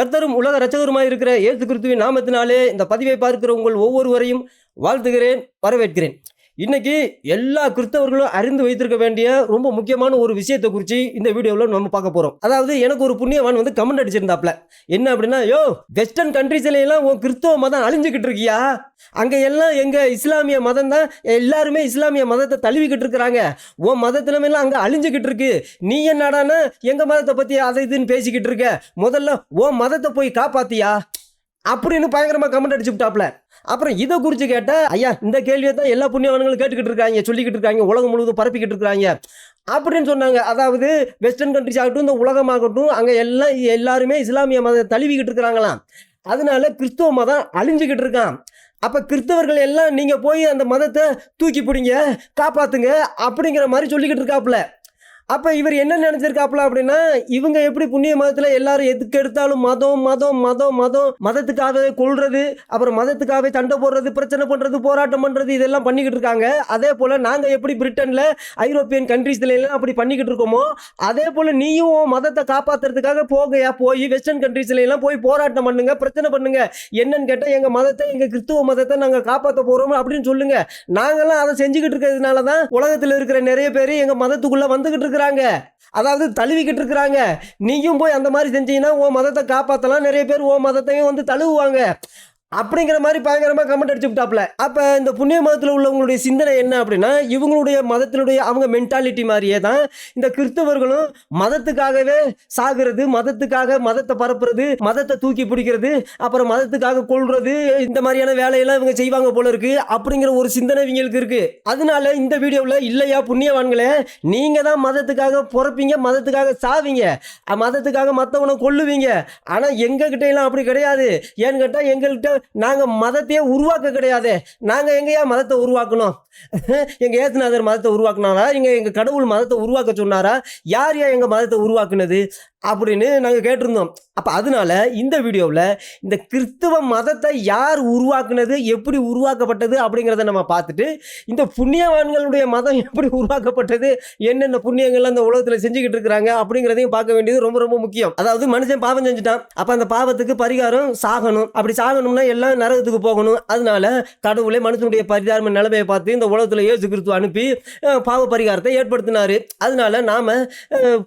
கர்த்தரும் உலக ரச்சகருமாய் இருக்கிற இயேசு கிறிஸ்துவின் நாமத்தினாலே இந்த பதிவை பார்க்கிற உங்கள் ஒவ்வொருவரையும் வாழ்த்துகிறேன் வரவேற்கிறேன். இன்னைக்கு எல்லா கிறிஸ்தவர்களும் அறிந்து வைத்திருக்க வேண்டிய ரொம்ப முக்கியமான ஒரு விஷயத்தை குறித்து இந்த வீடியோவில் நம்ம பார்க்க போகிறோம் அதாவது எனக்கு ஒரு புண்ணியவான் வந்து கமெண்ட் அடிச்சிருந்தாப்ல என்ன அப்படின்னா யோ வெஸ்டர்ன் கண்ட்ரீஸ்ல எல்லாம் உன் கிறிஸ்தவ மதம் அழிஞ்சுக்கிட்டு இருக்கியா? அங்கே எல்லாம் எங்கள் இஸ்லாமிய மதம் தான் எல்லாருமே இஸ்லாமிய மதத்தை தழுவிக்கிட்டு இருக்கிறாங்க. உன் மதத்திலும் எல்லாம் அங்கே அழிஞ்சுக்கிட்டு இருக்கு. நீ என்னடானா எங்கள் மதத்தை பற்றி அதை இதுன்னு பேசிக்கிட்டு இருக்க. முதல்ல உன் மதத்தை போய் காப்பாத்தியா? அப்படின்னு பயங்கரமாக கமெண்ட் அடிச்சுட்டாப்ல அப்புறம் இதை குறித்து கேட்டால் ஐயா இந்த கேள்வியை தான் எல்லா புண்ணியவான்களும் கேட்டுக்கிட்டு இருக்காங்க சொல்லிக்கிட்டு இருக்காங்க உலகம் முழுவதும் பரப்பிக்கிட்டு இருக்காங்க. அப்படின்னு சொன்னாங்க. அதாவது வெஸ்டர்ன் கண்ட்ரிஸ் ஆகட்டும் இந்த உலகமாகட்டும் அங்கே எல்லாம் எல்லாருமே இஸ்லாமிய மதத்தை தழுவிக்கிட்டு இருக்கிறாங்களாம். அதனால கிறிஸ்துவ மதம் அழிஞ்சுக்கிட்டு இருக்கான் அப்போ கிறிஸ்தவர்கள் எல்லாம் நீங்கள் போய் அந்த மதத்தை தூக்கி பிடிங்க காப்பாற்றுங்க அப்படிங்கிற மாதிரி சொல்லிக்கிட்டு இருக்காப்புல அப்போ இவர் என்ன நினச்சிருக்காப்புல அப்படின்னா இவங்க எப்படி புண்ணிய மதத்தில் எல்லாரும் எதுக்கு எடுத்தாலும் மதம் மதம் மதம் மதம் மதத்துக்காகவே கொள்றது அப்புறம் மதத்துக்காகவே சண்டை போடுறது பிரச்சனை பண்ணுறது போராட்டம் பண்ணுறது இதெல்லாம் பண்ணிக்கிட்டு இருக்காங்க. அதே போல் நாங்கள் எப்படி பிரிட்டனில் ஐரோப்பியன் கண்ட்ரீஸ்ல எல்லாம் அப்படி பண்ணிக்கிட்டு இருக்கோமோ அதே போல் நீயும் மதத்தை காப்பாற்றுறதுக்காக போகையா போய் வெஸ்டர்ன் கண்ட்ரீஸ்ல எல்லாம் போய் போராட்டம் பண்ணுங்க பிரச்சனை பண்ணுங்க. என்னன்னு கேட்டால் எங்கள் மதத்தை எங்கள் கிறிஸ்துவ மதத்தை நாங்கள் காப்பாற்ற போகிறோம் அப்படின்னு சொல்லுங்க. நாங்களாம் அதை செஞ்சுக்கிட்டு இருக்கிறதுனால தான் உலகத்தில் இருக்கிற நிறைய பேர் எங்கள் மதத்துக்குள்ளே வந்துக்கிட்டு இருக்கிறாங்க. அதாவது தழுவிக்கிட்டு இருக்கிறாங்க. நீயும் போய் அந்த மாதிரி செஞ்சீங்கன்னா உன் மதத்தை காப்பாற்றலாம் நிறைய பேர் உன் மதத்தையும் வந்து தழுவுவாங்க. அப்படிங்கிற மாதிரி பயங்கரமாக கமெண்ட் அடிச்சு விட்டாப்ல அப்போ இந்த புண்ணிய மதத்தில் உள்ளவங்களுடைய சிந்தனை என்ன அப்படின்னா இவங்களுடைய மதத்தினுடைய அவங்க மென்டாலிட்டி மாதிரியே தான் இந்த கிறிஸ்தவர்களும் மதத்துக்காகவே சாகுறது மதத்துக்காக மதத்தை பரப்புறது மதத்தை தூக்கி பிடிக்கிறது அப்புறம் மதத்துக்காக கொள்வது இந்த மாதிரியான வேலையெல்லாம் இவங்க செய்வாங்க போல இருக்கு அப்படிங்கிற ஒரு சிந்தனை இவங்களுக்கு இருக்கு. அதனால இந்த வீடியோவில் இல்லையா புண்ணியவான்களே நீங்கள் தான் மதத்துக்காக பிறப்பீங்க மதத்துக்காக சாவீங்க மதத்துக்காக மற்றவனை கொல்லுவீங்க. ஆனால் எங்ககிட்ட எல்லாம் அப்படி கிடையாது. ஏன்னு கேட்டால் எங்கள்கிட்ட நாங்கள் மதத்தையே உருவாக்க கிடையாது. நாங்கள் எங்கேயா மதத்தை உருவாக்கணும்? எங்கள் ஏசுநாதர் மதத்தை உருவாக்குனாரா? இங்கே எங்கள் கடவுள் மதத்தை உருவாக்க சொன்னாரா? யார் யா எங்கள் மதத்தை உருவாக்குனது? அப்படின்னு நாங்கள் கேட்டிருந்தோம். அப்போ அதனால இந்த வீடியோவில் இந்த கிறிஸ்துவ மதத்தை யார் உருவாக்குனது எப்படி உருவாக்கப்பட்டது அப்படிங்கிறத நம்ம பார்த்துட்டு இந்த புண்ணியவான்களுடைய மதம் எப்படி உருவாக்கப்பட்டது என்னென்ன புண்ணியங்கள் அந்த உலகத்தில் செஞ்சுக்கிட்டு இருக்கிறாங்க அப்படிங்கிறதையும் பார்க்க வேண்டியது ரொம்ப ரொம்ப முக்கியம். அதாவது மனுஷன் பாவம் செஞ்சுட்டான். அப்போ அந்த பாவத்துக்கு பரிகாரம் சாகணும். அப்படி சாகணும்னா எல்லாம் நரகத்துக்கு போகணும். அதனால கடவுளே மனுஷனுடைய பரிதாரம நிலைமையை பார்த்து இந்த உலகத்தில் ஏசு கிறிஸ்துவ அனுப்பி பாவ பரிகாரத்தை ஏற்படுத்தினார். அதனால நாம்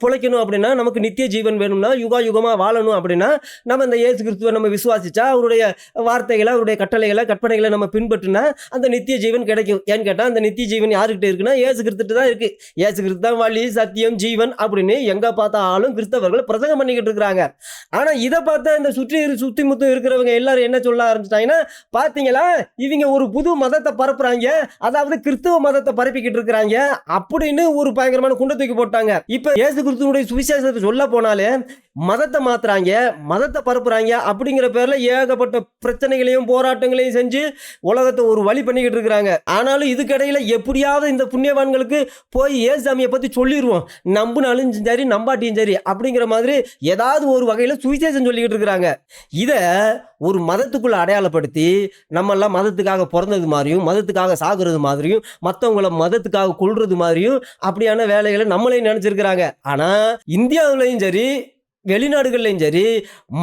பிழைக்கணும் அப்படின்னா நமக்கு நித்திய ஜீவன் வேணும்னா யுகா யுகமாக வாழணும் அப்படின்னா நம்ம இந்த ஏசு கிறிஸ்துவை நம்ம விசுவாசிச்சா அவருடைய வார்த்தைகளை அவருடைய கட்டளைகளை கற்பனைகளை நம்ம பின்பற்றினா அந்த நித்திய ஜீவன் கிடைக்கும். ஏன்னு கேட்டால் அந்த நித்திய ஜீவன் யாருக்கிட்ட இருக்குன்னா ஏசு கிறிஸ்துட்டு தான் இருக்கு. ஏசு கிறிஸ்து தான் வழி சத்தியம் ஜீவன் அப்படின்னு எங்கே பார்த்தாலும் கிறிஸ்தவர்கள் பிரசங்கம் பண்ணிக்கிட்டு இருக்கிறாங்க. ஆனால் இதை பார்த்தா இந்த சுற்றி சுற்றி முத்து இருக்கிறவங்க எல்லாரும் என்ன சொல்ல ஆரம்பிச்சிட்டாங்கன்னா பார்த்தீங்களா இவங்க ஒரு புது மதத்தை பரப்புறாங்க. அதாவது கிறிஸ்தவ மதத்தை பரப்பிக்கிட்டு இருக்கிறாங்க. அப்படின்னு ஒரு பயங்கரமான குண்டை தூக்கி போட்டாங்க. இப்போ ஏசு கிறிஸ்துவனுடைய சுவிசேஷத்தை சொல்ல போனாலே மதத்தை மாத்துறாங்க மதத்தை பரப்புறாங்க அப்படிங்கிற பேர்ல ஏகப்பட்ட பிரச்சனைகளையும் போராட்டங்களையும் செஞ்சு உலகத்தை ஒரு வழி பண்ணிக்கிட்டு இருக்கிறாங்க. ஆனாலும் இதுக்கிடையில எப்படியாவது இந்த புண்ணியவான்களுக்கு போய் ஏசாமியை பத்தி சொல்லிடுவோம் நம்புனாலும் சரி நம்பாட்டியும் சரி அப்படிங்கிற மாதிரி ஏதாவது ஒரு வகையில் சுவிசேஷம் சொல்லிக்கிட்டு இருக்கிறாங்க. இதை ஒரு மதத்துக்குள்ள அடையாளப்படுத்தி நம்மெல்லாம் மதத்துக்காக பிறந்தது மாதிரியும் மதத்துக்காக சாகுறது மாதிரியும் மற்றவங்கள மதத்துக்காக கொள்றது மாதிரியும் அப்படியான வேலைகளை நம்மளையும் நினச்சிருக்கிறாங்க. ஆனால் இந்தியாவிலையும் சரி வெளிநாடுகள்லையும் சரி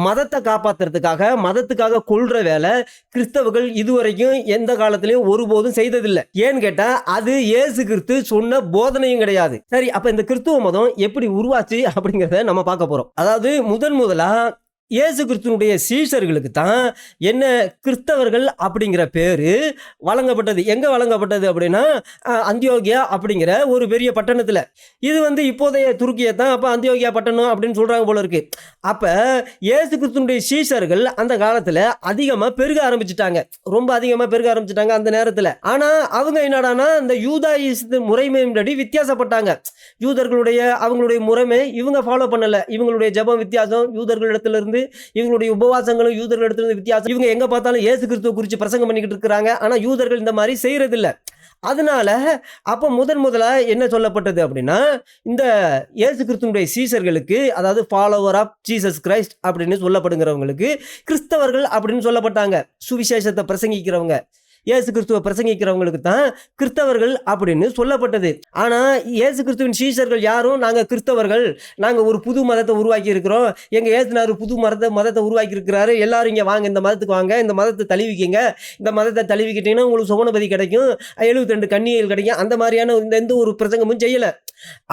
மதத்தை காப்பாற்றுறதுக்காக மதத்துக்காக கொள்ற வேலை கிறிஸ்தவர்கள் இதுவரைக்கும் எந்த காலத்திலையும் ஒருபோதும் செய்ததில்லை. ஏன்னு கேட்டா அது ஏசு கிறிஸ்து சொன்ன போதனையும் கிடையாது. சரி அப்ப இந்த கிறிஸ்துவ மதம் எப்படி உருவாச்சு அப்படிங்கிறத நம்ம பார்க்க போறோம். அதாவது முதன் முதலா இயேசு கிறிஸ்துவனுடைய சீஷர்களுக்கு தான் என்ன கிறிஸ்தவர்கள் அப்படிங்கிற பேர் வழங்கப்பட்டது. எங்கே வழங்கப்பட்டது அப்படின்னா அந்தியோகியா அப்படிங்கிற ஒரு பெரிய பட்டணத்தில். இது வந்து இப்போதைய துருக்கியை தான் அப்போ அந்தியோகியா பட்டணம் அப்படின்னு சொல்கிறாங்க போல இருக்குது அப்போ இயேசு கிறிஸ்துவனுடைய சீஷர்கள் அந்த காலத்தில் அதிகமாக பெருக ஆரம்பிச்சிட்டாங்க. ரொம்ப அதிகமாக பெருக ஆரம்பிச்சிட்டாங்க அந்த நேரத்தில். ஆனால் அவங்க என்னடானா இந்த யூதாயிசத்து முறைமையின்படி வித்தியாசப்பட்டாங்க. யூதர்களுடைய அவங்களுடைய முறைமை இவங்க ஃபாலோ பண்ணலை. இவங்களுடைய ஜெபம் வித்தியாசம் யூதர்களிடத்துலேருந்து இவங்களுடைய உபவாசங்களும் யூதர்கள் இருந்து வித்தியாசம் இவங்க எங்க பார்த்தாலும் ஏசு கிறிஸ்துவ குறித்து பிரசங்கம் பண்ணிக்கிட்டு இருக்கிறாங்க. ஆனா யூதர்கள் இந்த மாதிரி செய்யறதில்ல அதனால அப்போ முதன் முதலா என்ன சொல்லப்பட்டது அப்படின்னா இந்த இயேசு கிறிஸ்துவனுடைய சீசர்களுக்கு அதாவது ஃபாலோவர் ஆஃப் ஜீசஸ் கிரைஸ்ட் அப்படின்னு சொல்லப்படுங்கிறவங்களுக்கு கிறிஸ்தவர்கள் அப்படின்னு சொல்லப்பட்டாங்க. சுவிசேஷத்தை பிரசங்கிக்கிறவங்க. இயேசு கிறிஸ்துவ பிரசங்கிக்கிறவங்களுக்கு தான் கிறிஸ்தவர்கள் அப்படின்னு சொல்லப்பட்டது. ஆனால் இயேசு கிறிஸ்துவின் சீஷர்கள் யாரும் நாங்கள் கிறிஸ்தவர்கள் நாங்கள் ஒரு புது மதத்தை உருவாக்கி இருக்கிறோம் எங்கள் ஏசுனார் புது மதத்தை மதத்தை உருவாக்கி இருக்கிறாரு எல்லாரும் இங்கே வாங்க இந்த மதத்துக்கு வாங்க இந்த மதத்தை தழுவிக்கிங்க. இந்த மதத்தை தழுவிக்கிட்டீங்கன்னா உங்களுக்கு சுவனபதி கிடைக்கும். எழுபத்தி ரெண்டு கிடைக்கும். அந்த மாதிரியான இந்த எந்த ஒரு பிரசங்கமும் செய்யலை.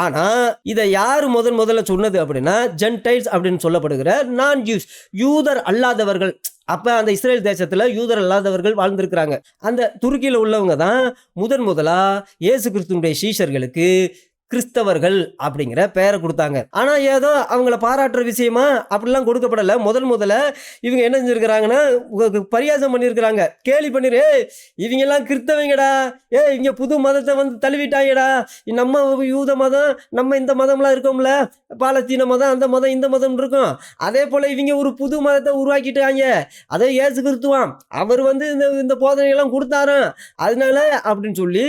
ஆனா இதை யார் முதன் முதல்ல சொன்னது அப்படின்னா ஜென்டைல்ஸ் அப்படின்னு சொல்லப்படுகிற நான் ஜூஸ் யூதர் அல்லாதவர்கள். அப்போ அந்த இஸ்ரேல் தேசத்தில் யூதர் இல்லாதவர்கள் வாழ்ந்திருக்கிறாங்க. அந்த துருக்கியில் உள்ளவங்க தான் முதன் முதலாக இயேசு கிறிஸ்துனுடைய சீஷர்களுக்கு கிறிஸ்தவர்கள் அப்படிங்கிற பெயரை கொடுத்தாங்க. ஆனால் ஏதோ அவங்கள பாராட்டுற விஷயமா அப்படிலாம் கொடுக்கப்படலை. முதல் முதல்ல இவங்க என்ன செஞ்சுருக்கிறாங்கன்னா பரியாசம் பண்ணியிருக்கிறாங்க கேலி பண்ணிரு இவங்கெல்லாம் கிறிஸ்தவங்கடா. ஏ இங்கே புது மதத்தை வந்து தழுவிட்டாங்கடா. நம்ம யூத மதம் நம்ம இந்த மதம்லாம் இருக்கோம்ல. பாலஸ்தீன மதம் அந்த மதம் இந்த மதம் இருக்கும். அதே போல் இவங்க ஒரு புது மதத்தை உருவாக்கிட்டாங்க. அதே ஏசு கிறிஸ்துவாம். அவர் வந்து இந்த இந்த போதனையெல்லாம் கொடுத்தாராம். அதனால அப்படின்னு சொல்லி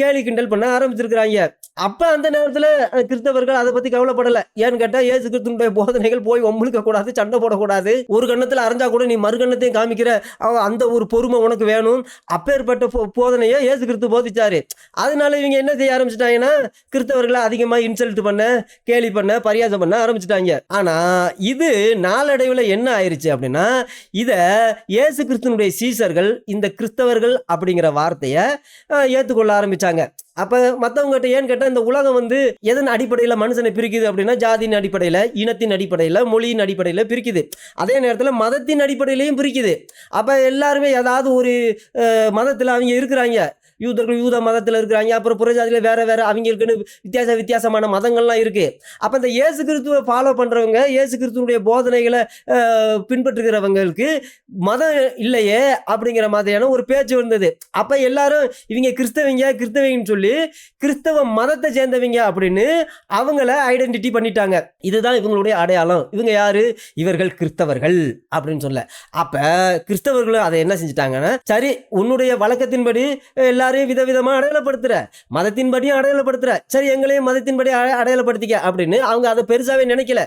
கேலி கிண்டல் பண்ண ஆரம்பிச்சிருக்கிறாங்க. அப்போ அந்த நேரத்துல கிறிஸ்தவர்கள் அதை பத்தி கவலைப்படல. ஏன்னு கேட்டா ஏசு கிறிஸ்துடைய போதனைகள் போய் ஒம்பளுக்க கூடாது சண்டை போடக்கூடாது. ஒரு கண்ணத்துல அரைஞ்சா கூட நீ மறு கண்ணத்தையும் காமிக்கிற அவ- அந்த ஒரு பொறுமை உனக்கு வேணும். அப்பேற்பட்ட போதனையை ஏசு கிறிஸ்து போதிச்சாரு. அதனால இவங்க என்ன செய்ய ஆரம்பிச்சிட்டாங்கன்னா கிறிஸ்தவர்களை அதிகமா இன்சல்ட் பண்ண கேலி பண்ண பரியாசம் பண்ண ஆரம்பிச்சிட்டாங்க. ஆனா இது நாளடைவில் என்ன ஆயிடுச்சு அப்படின்னா இதை ஏசு கிறிஸ்துனுடைய சீசர்கள் இந்த கிறிஸ்தவர்கள் அப்படிங்கிற வார்த்தையை ஏற்றுக்கொள்ள ஆரம்பிச்சாங்க. அப்போ மற்றவங்ககிட்ட ஏன்னு கேட்டால் இந்த உலகம் வந்து எதன் அடிப்படையில் மனுஷனை பிரிக்குது அப்படின்னா ஜாதியின் அடிப்படையில் இனத்தின் அடிப்படையில் மொழியின் அடிப்படையில் பிரிக்குது. அதே நேரத்தில் மதத்தின் அடிப்படையிலையும் பிரிக்குது. அப்போ எல்லாருமே ஏதாவது ஒரு மதத்தில் அவங்க இருக்கிறாங்க. யூதர்கள் யூத மதத்தில் இருக்கிறாங்க. அப்புறம் புறஜாதியில் வேறு வேறு அவங்களுக்குன்னு வித்தியாச வித்தியாசமான மதங்கள்லாம் இருக்குது அப்போ இந்த இயேசு கிறிஸ்துவை ஃபாலோ பண்ணுறவங்க இயேசு கிறிஸ்துவனுடைய போதனைகளை பின்பற்றுகிறவங்களுக்கு மதம் இல்லையே அப்படிங்கிற மாதிரியான ஒரு பேச்சு வந்தது. அப்போ எல்லாரும் இவங்க கிறிஸ்தவங்க கிறிஸ்தவங்கன்னு சொல்லி கிறிஸ்தவ மதத்தை சேர்ந்தவங்க அப்படின்னு அவங்கள ஐடென்டிட்டி பண்ணிட்டாங்க. இதுதான் இவங்களுடைய அடையாளம். இவங்க யாரு? இவர்கள் கிறிஸ்தவர்கள் அப்படின்னு சொல்ல. அப்போ கிறிஸ்தவர்களும் அதை என்ன செஞ்சுட்டாங்கன்னா சரி உன்னுடைய வழக்கத்தின்படி எல்லாரையும் விதவிதமாக அடையாளப்படுத்துற. மதத்தின்படியும் அடையாளப்படுத்துற. சரி எங்களையும் மதத்தின்படி அடையாளப்படுத்திக்க அப்படின்னு அவங்க அதை பெருசாகவே நினைக்கல.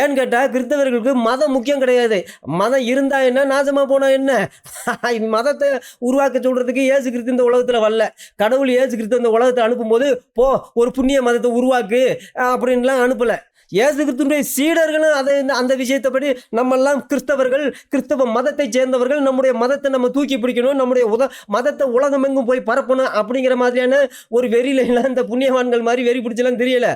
ஏன்னு கேட்டால் கிறிஸ்தவர்களுக்கு மதம் முக்கியம் கிடையாது. மதம் இருந்தால் என்ன நாசமாக போனால் என்ன? மதத்தை உருவாக்க சொல்கிறதுக்கு ஏசு கிறிஸ்து இந்த உலகத்தில் வரல. கடவுள் ஏசு கிறிஸ்து இந்த உலகத்தை அனுப்பும்போது போ ஒரு புண்ணிய மதத்தை உருவாக்கு அப்படின்லாம் அனுப்பலை. இயேசு கிறிஸ்துடைய சீடர்களும் அதை இந்த- அந்த விஷயத்தைப்படி நம்மெல்லாம் கிறிஸ்தவர்கள் கிறிஸ்தவ மதத்தை சேர்ந்தவர்கள் நம்முடைய மதத்தை நம்ம தூக்கி பிடிக்கணும் நம்முடைய உத மதத்தை உலகமெங்கும் போய் பரப்பணும் அப்படிங்கிற மாதிரியான ஒரு வெறியில எல்லாம் இந்த புண்ணியவான்கள் மாதிரி வெறி பிடிச்சலாம் தெரியல.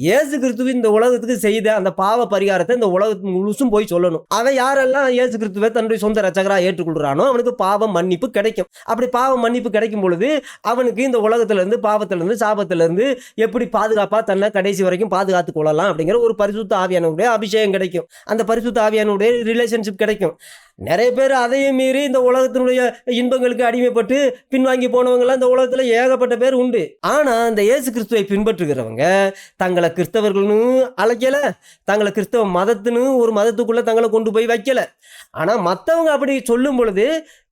இயேசு கிறிஸ்துவ இந்த உலகத்துக்கு செய்த அந்த பாவ பரிகாரத்தை இந்த உலகத்துக்கு முழுசும் போய் சொல்லணும். அவன் யாரெல்லாம் இயேசு கிறிஸ்துவை தன்னுடைய சொந்த ரச்சகராக ஏற்றுக்கொள்கிறானோ அவனுக்கு பாவ மன்னிப்பு கிடைக்கும். அப்படி பாவ மன்னிப்பு கிடைக்கும் பொழுது அவனுக்கு இந்த உலகத்திலிருந்து பாவத்திலிருந்து சாபத்திலிருந்து எப்படி பாதுகாப்பாக தன்னை கடைசி வரைக்கும் பாதுகாத்து கொள்ளலாம் அப்படிங்கிற ஒரு பரிசுத்த ஆவியானுடைய அபிஷேகம் கிடைக்கும். அந்த பரிசுத்த ஆவியானுடைய ரிலேஷன்ஷிப் கிடைக்கும். நிறைய பேர் அதையும் மீறி இந்த உலகத்தினுடைய இன்பங்களுக்கு அடிமைப்பட்டு பின்வாங்கி போனவங்களாம் இந்த உலகத்தில் ஏகப்பட்ட பேர் உண்டு. ஆனால் இந்த இயேசு கிறிஸ்துவை பின்பற்றுகிறவங்க தங்களை கிறிஸ்தவர்கள்னு அழைக்கலை. தங்களை கிறிஸ்தவ மதத்துன்னு ஒரு மதத்துக்குள்ளே தங்களை கொண்டு போய் வைக்கலை. ஆனால் மற்றவங்க அப்படி சொல்லும் பொழுது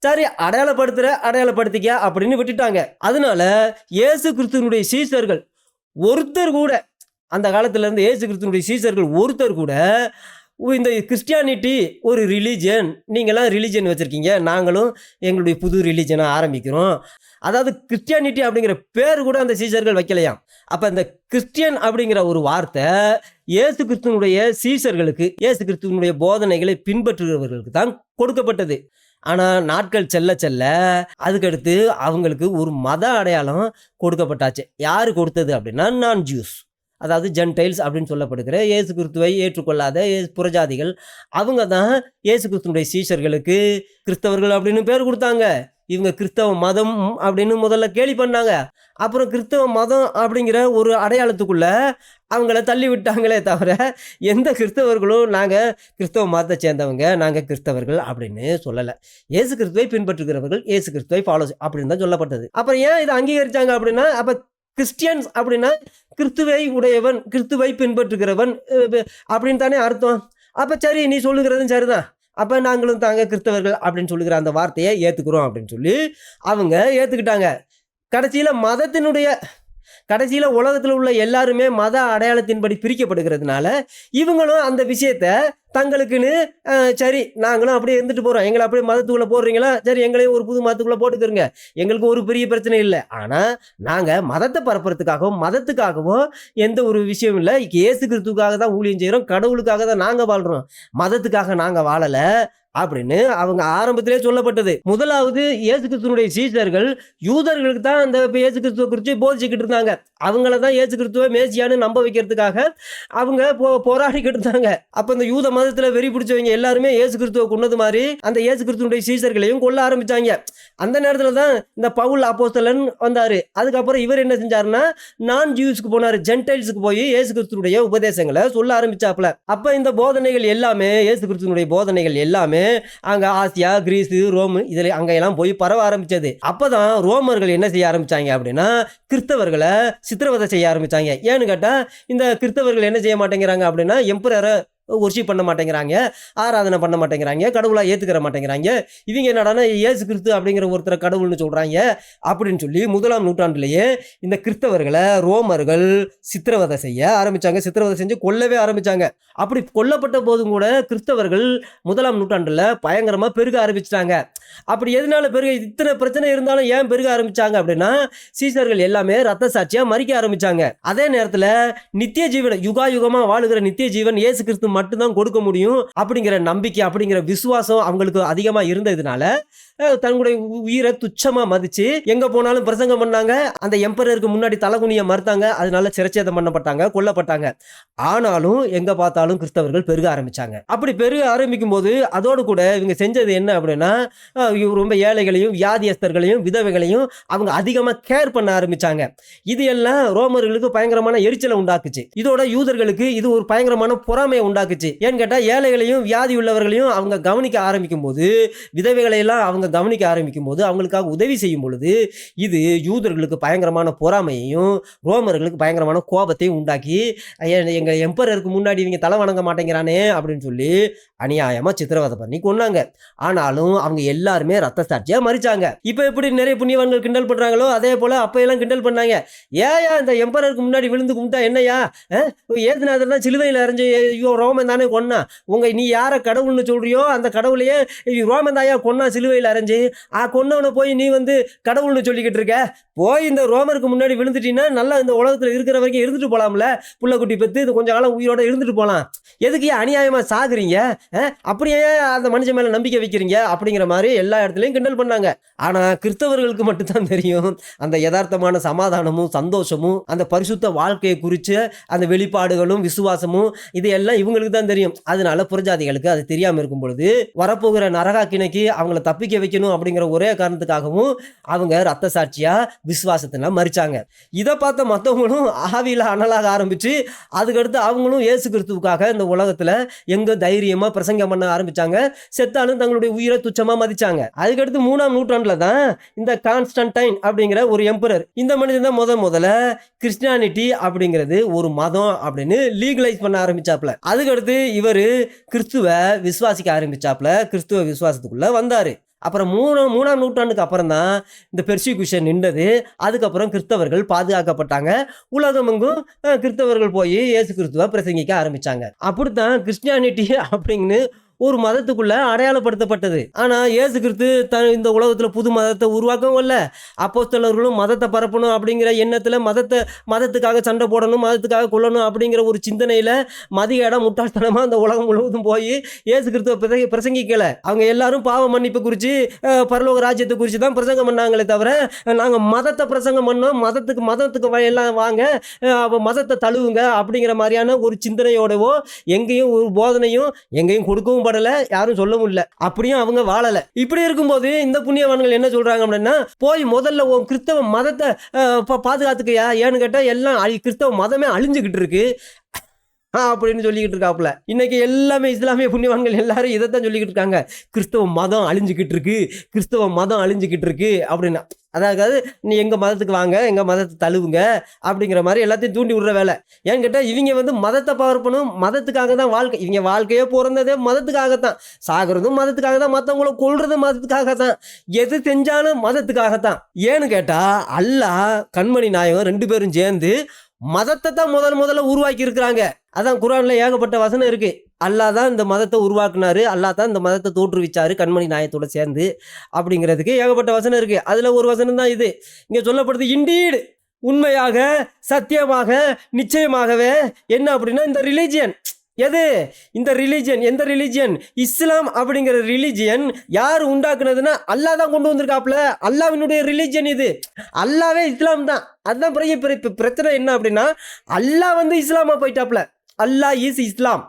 சரி அடையாளப்படுத்துகிற அடையாளப்படுத்திக்க அப்படின்னு விட்டுட்டாங்க. அதனால இயேசு கிறிஸ்துவனுடைய சீசர்கள் ஒருத்தர் கூட அந்த காலத்துலேருந்து ஏேசு கிறிஸ்துனுடைய கிறிஸ்துவனுடைய சீசர்கள் ஒருத்தர் கூட இந்த கிறிஸ்டியானிட்டி ஒரு ரிலீஜன் நீங்களாம் ரிலீஜன் வச்சுருக்கீங்க. நாங்களும் எங்களுடைய புது ரிலீஜனை ஆரம்பிக்கிறோம். அதாவது கிறிஸ்டியானிட்டி அப்படிங்கிற பேர் கூட அந்த சீசர்கள் வைக்கலையாம். அப்போ இந்த கிறிஸ்டியன் அப்படிங்கிற ஒரு வார்த்தை ஏசு கிறிஸ்துவனுடைய சீசர்களுக்கு ஏசு கிறிஸ்துவனுடைய போதனைகளை பின்பற்றுகிறவர்களுக்கு தான் கொடுக்கப்பட்டது. ஆனால் நாட்கள் செல்ல செல்ல அதுக்கடுத்து அவங்களுக்கு ஒரு மத அடையாளம் கொடுக்கப்பட்டாச்சு. யார் கொடுத்தது அப்படின்னா நான் ஜூஸ். அதாவது ஜென்டைல்ஸ் அப்படின்னு சொல்லப்படுகிற இயேசு கிறிஸ்துவை ஏற்றுக்கொள்ளாத புறஜாதிகள் அவங்க தான் இயேசு கிறிஸ்துனுடைய சீஷர்களுக்கு கிறிஸ்தவர்கள் அப்படின்னு பேர் கொடுத்தாங்க. இவங்க கிறிஸ்தவ மதம் அப்படின்னு முதல்ல கேலி பண்ணாங்க. அப்புறம் கிறிஸ்தவ மதம் அப்படிங்கிற ஒரு அடையாளத்துக்குள்ள அவங்கள தள்ளி விட்டாங்களே தவிர எந்த கிறிஸ்தவர்களும் நாங்கள் கிறிஸ்தவ மதத்தை சேர்ந்தவங்க நாங்கள் கிறிஸ்தவர்கள் அப்படின்னு சொல்லலை. ஏசு கிறிஸ்துவை பின்பற்றுகிறவர்கள் ஏசு கிறிஸ்துவை ஃபாலோ அப்படின்னு தான் சொல்லப்பட்டது. அப்புறம் ஏன் இதை அங்கீகரித்தாங்க அப்படின்னா அப்போ கிறிஸ்டியன்ஸ் அப்படின்னா கிறிஸ்துவை உடையவன் கிறிஸ்துவை பின்பற்றுகிறவன் அப்படின்னு தானே அர்த்தம். அப்போ சரி நீ சொல்லுகிறதும் சரிதான். அப்போ நாங்களும் தாங்க கிறிஸ்தவர்கள் அப்படின்னு சொல்லுகிற அந்த வார்த்தையை ஏற்றுக்கிறோம் அப்படின்னு சொல்லி அவங்க ஏற்றுக்கிட்டாங்க கடைசியில் மதத்தினுடைய கடைசியில் உலகத்தில் உள்ள எல்லாருமே மத அடையாளத்தின்படி பிரிக்கப்படுகிறதுனால இவங்களும் அந்த விஷயத்த தங்களுக்குன்னு சரி நாங்களும் அப்படியே இருந்துட்டு போகிறோம் எங்களை அப்படியே மதத்துக்குள்ளே போடுறீங்களா? சரி எங்களையும் ஒரு புது மதத்துக்குள்ளே போட்டுக்கிறங்க எங்களுக்கு ஒரு பெரிய பிரச்சனை இல்லை. ஆனால் நாங்கள் மதத்தை பரப்புறதுக்காகவும் மதத்துக்காகவும் எந்த ஒரு விஷயம் இல்லை. இயேசு கிறிஸ்துக்காக தான் ஊழியம் செய்கிறோம் கடவுளுக்காக தான் நாங்கள் வாழ்கிறோம் மதத்துக்காக நாங்கள் வாழலை அப்படின்னு அவங்க ஆரம்பத்திலே சொல்லப்பட்டது. முதலாவது இயேசு கிறிஸ்துவனுடைய சீசர்கள் யூதர்களுக்கு தான் அந்த இயேசு கிறிஸ்துவ குறித்து போதிச்சுக்கிட்டு இருந்தாங்க. அவங்கள தான் இயேசு கிறிஸ்துவ மேசியான்னு நம்ப வைக்கிறதுக்காக அவங்க போ போராடிக்கிட்டு இருந்தாங்க. அப்போ இந்த யூத மத மதத்தில் வெறி பிடிச்சவங்க எல்லாருமே இயேசு கிறிஸ்துவ கொண்டது மாதிரி அந்த இயேசு கிறிஸ்துவனுடைய சீசர்களையும் கொல்ல ஆரம்பிச்சாங்க. அந்த நேரத்தில் தான் இந்த பவுல் அப்போஸ்தலன் வந்தார். அதுக்கப்புறம் இவர் என்ன செஞ்சாருன்னா நான் ஜூஸ்க்கு போனார். ஜென்டைல்ஸுக்கு போய் இயேசு கிறிஸ்துடைய உபதேசங்களை சொல்ல ஆரம்பிச்சாப்ல அப்போ இந்த போதனைகள் எல்லாமே இயேசு கிறிஸ்துவனுடைய போதனைகள் எல்லாமே அங்கே ஆசியா கிரீஸு ரோம் இதில் அங்கே எல்லாம் போய் பரவ ஆரம்பிச்சது. அப்பதான் ரோமர்கள் என்ன செய்ய ஆரம்பிச்சாங்க அப்படின்னா கிறிஸ்தவர்களை சித்திரவதை செய்ய ஆரம்பிச்சாங்க. ஏன்னு கேட்டால் இந்த கிறிஸ்தவர்கள் என்ன செய்ய மாட்டேங்கிறாங்க அப்படின்னா எம்பரரை ஒர்ஷிப் பண்ண மாட்டேங்கிறாங்க ஆராதனை பண்ண மாட்டேங்கிறாங்க கடவுளாக ஏற்றுக்கிற மாட்டேங்கிறாங்க. இவங்க என்னடான்னா இயேசு கிறிஸ்து அப்படிங்கிற ஒருத்தரை கடவுள்னு சொல்கிறாங்க அப்படின்னு சொல்லி முதலாம் நூற்றாண்டுலேயே இந்த கிறிஸ்தவர்களை ரோமர்கள் சித்திரவதை செய்ய ஆரம்பித்தாங்க சித்திரவதை செஞ்சு கொல்லவே ஆரம்பித்தாங்க அப்படி கொல்லப்பட்ட போதும் கூட கிறிஸ்தவர்கள் முதலாம் நூற்றாண்டில் பயங்கரமாக பெருக ஆரம்பிச்சிட்டாங்க. அப்படி எதனால பெருக இத்தனை பிரச்சனை இருந்தாலும் ஏன் பெருக ஆரம்பித்தாங்க அப்படின்னா சீசர்கள் எல்லாமே ரத்த சாட்சியாக மறிக்க ஆரம்பித்தாங்க அதே நேரத்தில் நித்திய ஜீவன் யுகா யுகமாக வாழுகிற நித்திய ஜீவன் இயேசு கிறிஸ்து மட்டும்தான் கொடுக்க முடியும் அப்படிங்கிற நம்பிக்கை அப்படிங்கிற விசுவாசம் அவங்களுக்கு அதிகமாக இருந்ததுனால தன்னுடைய உ- உயிரை துச்சமாக மதிச்சு எங்கே போனாலும் பிரசங்கம் பண்ணாங்க. அந்த எம்பரருக்கு முன்னாடி தலகுனியை மறுத்தாங்க. அதனால சிரச்சேதம் பண்ணப்பட்டாங்க கொல்லப்பட்டாங்க. ஆனாலும் எங்கே பார்த்தாலும் கிறிஸ்தவர்கள் பெருக ஆரம்பிச்சாங்க. அப்படி பெருக ஆரம்பிக்கும் போது அதோடு கூட இவங்க செஞ்சது என்ன அப்படின்னா ரொம்ப ஏழைகளையும் வியாதியஸ்தர்களையும் விதவைகளையும் அவங்க அதிகமாக கேர் பண்ண ஆரம்பிச்சாங்க. இது எல்லாம் ரோமர்களுக்கு பயங்கரமான எரிச்சலை உண்டாக்குச்சு. இதோட யூதர்களுக்கு இது ஒரு பயங்கரமான பொறாமையை உண்டாக்குச்சு. ஏன்னு கேட்டால் ஏழைகளையும் வியாதி உள்ளவர்களையும் அவங்க கவனிக்க ஆரம்பிக்கும் போது விதவைகளையெல்லாம் அவங்க அவங்க கவனிக்க ஆரம்பிக்கும் போது அவங்களுக்காக உதவி செய்யும் பொழுது இது யூதர்களுக்கு பயங்கரமான பொறாமையையும் ரோமர்களுக்கு பயங்கரமான கோபத்தையும் உண்டாக்கி எங்கள் எங்க எம்பரருக்கு முன்னாடி இவங்க தலை வணங்க மாட்டேங்கிறானே அப்படின்னு சொல்லி அநியாயமா சித்திரவதை பண்ணி கொன்னாங்க. ஆனாலும் அவங்க எல்லாருமே ரத்த சாட்சியாக மறிச்சாங்க. இப்போ எப்படி நிறைய புண்ணியவான்கள் கிண்டல் பண்றாங்களோ அதே போல் அப்பையெல்லாம் கிண்டல் பண்ணாங்க. ஏயா இந்த எம்பரருக்கு முன்னாடி விழுந்து கும்பிட்டா என்னையா ஏதுனாதான் தான் சிலுவையில் அரைஞ்சு ஐயோ ரோமன் தானே கொன்னா. உங்க நீ யாரை கடவுள்னு சொல்கிறியோ அந்த கடவுளையே ரோமன் தாயா கொன்னா சிலுவையில் அரைஞ்சு ஆ கொன்னவனை போய் நீ வந்து கடவுள்னு சொல்லிக்கிட்டு இருக்க. போய் இந்த ரோமருக்கு முன்னாடி விழுந்துட்டீங்கன்னா நல்லா இந்த உலகத்தில் இருக்கிற வரைக்கும் இருந்துட்டு போகலாம்ல புள்ளக்குட்டி பெற்று இது கொஞ்சம் காலம் உயிரோட இருந்துட்டு போகலாம் எதுக்கு ஏன் அநியாயமாக சாகுறீங்க? அப்படியே அந்த மனுஷன் மேலே நம்பிக்கை வைக்கிறீங்க அப்படிங்கிற மாதிரி எல்லா இடத்துலையும் கிண்டல் பண்ணாங்க. ஆனால் கிறிஸ்தவர்களுக்கு மட்டும்தான் தெரியும். அந்த யதார்த்தமான சமாதானமும் சந்தோஷமும் அந்த பரிசுத்த வாழ்க்கையை குறித்து அந்த வெளிப்பாடுகளும் விசுவாசமும் இது எல்லாம் இவங்களுக்கு தான் தெரியும். அதனால புறஜாதிகளுக்கு அது தெரியாமல் இருக்கும் பொழுது வரப்போகிற நரகாக்கினைக்கு அவங்கள தப்பிக்க வைக்கணும் அப்படிங்கிற ஒரே காரணத்துக்காகவும் அவங்க ரத்த சாட்சியாக விசுவாசத்தினா மறிச்சாங்க. இதை பார்த்த மற்றவங்களும் ஆவியில் அனலாக ஆரம்பித்து அதுக்கடுத்து அவங்களும் இயேசு கிறிஸ்துவுக்காக இந்த உலகத்தில் எங்கே தைரியமாக பிரசங்கம் பண்ண ஆரம்பித்தாங்க செத்தாலும் தங்களுடைய உயிரை துச்சமாக மதித்தாங்க அதுக்கடுத்து மூணாம் நூற்றாண்டில் தான் இந்த கான்ஸ்டன்டைன் அப்படிங்கிற ஒரு எம்பரர் இந்த மனிதன் தான் முத முதல்ல கிறிஸ்டியானிட்டி அப்படிங்கிறது ஒரு மதம் அப்படின்னு லீகலைஸ் பண்ண ஆரம்பிச்சாப்ல அதுக்கடுத்து இவர் கிறிஸ்துவ விசுவாசிக்க ஆரம்பிச்சாப்ல கிறிஸ்துவ விசுவாசத்துக்குள்ள வந்தாரு. அப்புறம் மூணு மூணாம் நூற்றாண்டுக்கு அப்புறம் தான் இந்த பெர்சிக்யூஷன் நின்றது. அதுக்கப்புறம் கிறிஸ்தவர்கள் பாதுகாக்கப்பட்டாங்க. உலகமெங்கும் கிறிஸ்தவர்கள் போய் இயேசு கிறிஸ்துவ பிரசங்கிக்க ஆரம்பித்தாங்க அப்படித்தான் கிறிஸ்டியானிட்டி அப்படின்னு ஒரு மதத்துக்குள்ள அடையாளப்படுத்தப்பட்டது. ஆனா இயேசு கிறிஸ்து த இந்த உலகத்துல புது மதத்தை உருவாக்கவும் இல்லை. அப்போஸ்தலர்களும் மதத்தை பரப்பணும் அப்படிங்கிற எண்ணத்துல மதத்தை மதத்துக்காக சண்டை போடணும் மதத்துக்காக கொல்லணும் அப்படிங்கிற ஒரு சிந்தனையில மதிய இடம் முட்டாள்தனமா அந்த உலகம் முழுவதும் போய் இயேசு கிறிஸ்துவ பிரசங்கிக்கல. அவங்க எல்லாரும் பாவ மன்னிப்பு குறித்து பரலோக ராஜ்யத்தை குறித்து தான் பிரசங்கம் பண்ணாங்களே தவிர நாங்கள் மதத்தை பிரசங்கம் பண்ணோம். மதத்துக்கு மதத்துக்கு எல்லாம் வாங்க மதத்தை தழுவுங்க அப்படிங்கிற மாதிரியான ஒரு சிந்தனையோடவோ எங்கேயும் ஒரு போதனையும் எங்கேயும் கொடுக்கவும் படல யாரும் சொல்ல முடியல அப்படியும் அவங்க வாழலை. இப்படி இருக்கும்போது இந்த புண்ணியவான்கள் என்ன சொல்றாங்க அப்படின்னா போய் முதல்ல உன் கிறிஸ்தவ மதத்தை பாதுகாத்துக்கையா? ஏன்னு கேட்டால் எல்லாம் அழி- கிறிஸ்தவ மதமே அழிஞ்சுக்கிட்டு இருக்கு. ஆ, அப்படின்னு சொல்லிக்கிட்டு இருக்காப்புல. இன்னைக்கு எல்லாமே இஸ்லாமிய புண்ணியவான்கள் எல்லாரும் இதைத்தான் சொல்லிக்கிட்டு இருக்காங்க. கிறிஸ்தவ மதம் அழிஞ்சுக்கிட்டு இருக்கு. கிறிஸ்தவ மதம் அழிஞ்சுக்கிட்டு இருக்கு. அப்படின்னா அதாவது நீ எங்கள் மதத்துக்கு வாங்க எங்கள் மதத்தை தழுவுங்க அப்படிங்கிற மாதிரி எல்லாத்தையும் தூண்டி விடுற வேலை. ஏன்னு கேட்டால் இவங்க வந்து மதத்தை பார்ப்பனும் மதத்துக்காக தான் வாழ்க்கை. இவங்க வாழ்க்கையே பிறந்ததே மதத்துக்காகத்தான். சாகிறதும் மதத்துக்காக தான் மற்றவங்கள கொள்றதும் மதத்துக்காக தான் எது செஞ்சாலும் மதத்துக்காக தான் ஏன்னு கேட்டால் அல்லா கண்மணி நாயகம் ரெண்டு பேரும் சேர்ந்து மதத்தை தான் முதல் முதல்ல உருவாக்கி இருக்கிறாங்க அதான் குரான்ல ஏகப்பட்ட வசனம் இருக்குது அல்லாஹ் தான் இந்த மதத்தை உருவாக்குனாரு அல்லாஹ் தான் இந்த மதத்தை தோற்றுவிச்சாரு கண்மணி நாயத்தோட சேர்ந்து அப்படிங்கிறதுக்கு ஏகப்பட்ட வசனம் இருக்கு. அதுல ஒரு வசனம் தான் இது. இங்க சொல்லப்படுது இண்டீடு உண்மையாக சத்தியமாக நிச்சயமாகவே என்ன அப்படின்னா இந்த ரிலீஜியன் எது? இந்த ரிலீஜியன் எந்த ரிலீஜியன் இஸ்லாம் அப்படிங்கிற ரிலீஜியன் யார் உண்டாக்குனதுன்னா அல்லாஹ் தான் கொண்டு வந்திருக்காப்ல அல்லாவினுடைய ரிலீஜியன் இது. அல்லாவே இஸ்லாம் தான். அதுதான் பெரிய பிரச்சனை என்ன அப்படின்னா அல்லாஹ் வந்து இஸ்லாமா போயிட்டாப்புல. அல்லாஹ் இஸ் இஸ்லாம்